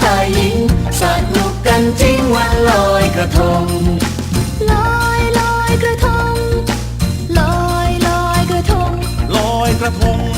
ชายหญิงสนุกกันจริงวันลอยกระทง ลอยลอยกระทง ลอยลอยกระทง ลอยกระทง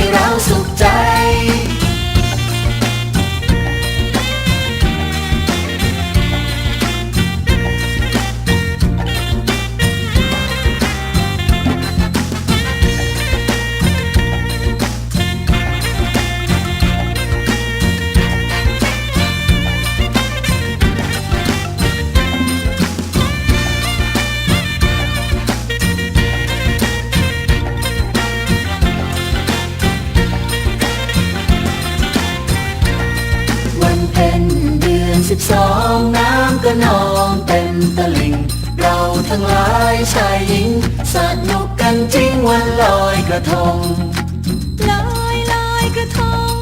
้ พ็ญเดือนสิบสองน้ำก็นองเต็มตลิ่ง เราทั้งหลายชายหญิง สนุกกันจริงวันลอยกระทงลอยลอยกระทง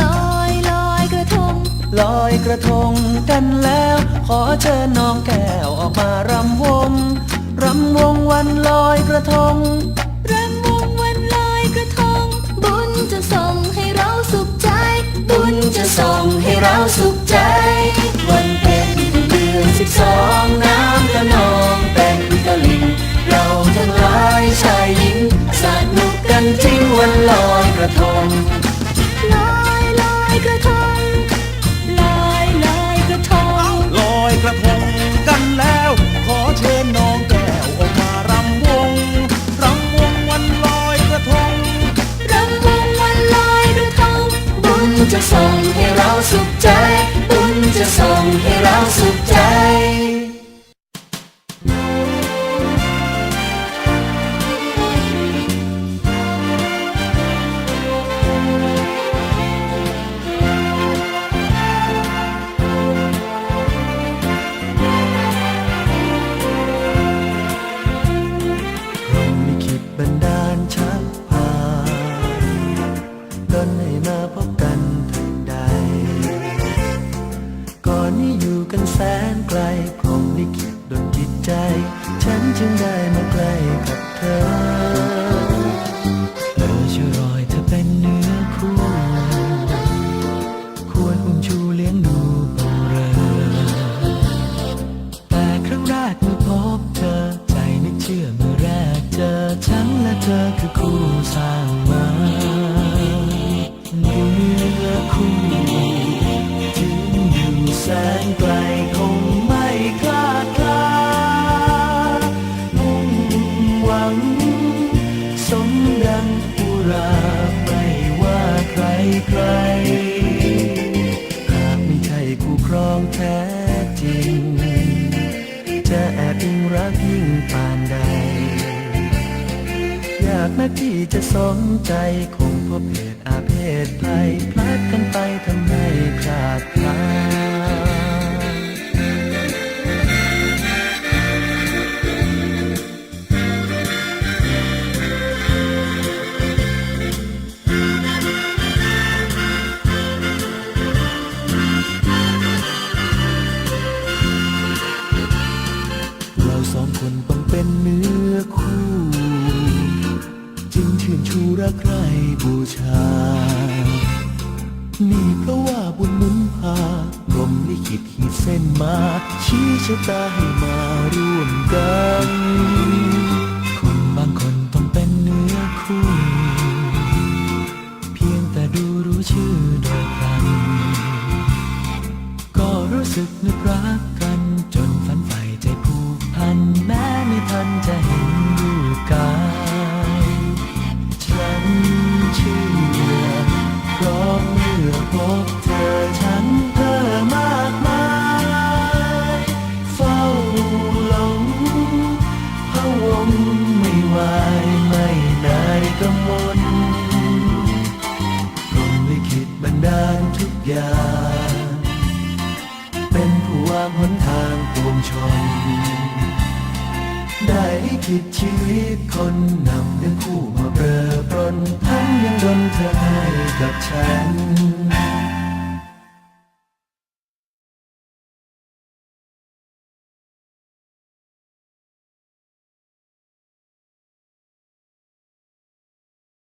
ลอยลอยกระทง ลอยกระทงกันแล้ว ขอเชิญน้องแก้วออกมารำวงรำวงวันลอยกระทง สิบสองน้ำก็นองเต็มตลิ่งเราทั้งหลายชายหญิงสนุกกันจริงวันลอยกระทงลอยลอยกระทงลอยลอยกระทงลอยกระทงกันแล้ว ขอเชิญน้องแก้วออกมารำวงรำวงวันลอยกระทงรำวงวันลอยกระทงบุญจะส่งให้เราสุขใจ บุญจะส่งให้ ฉันจึงได้มาใกล้กับเธอเธอช่วรอยเธอเป็นเนื้อคู่ ยากนักที่จะสมใจคงพบเหตุอาเพศภัยพลาดกันไปทำให้พลาดพลาด รักใครบูชา นี่เพราะว่าบุญหนุนพารมลิขิตขีดเส้นมา ชี้ชะตาให้มาร่วมกัน คนบางคนต้องเป็นเนื้อคู่ เพียงแต่ดูรู้ชื่อโดยพลัน ก็รู้สึกนึกามหนทางปวงชน ได้ลิดชีวิตคนนำเรื่องคู่มาเบลอปรนทั้งยังดนเธอให้กับฉัน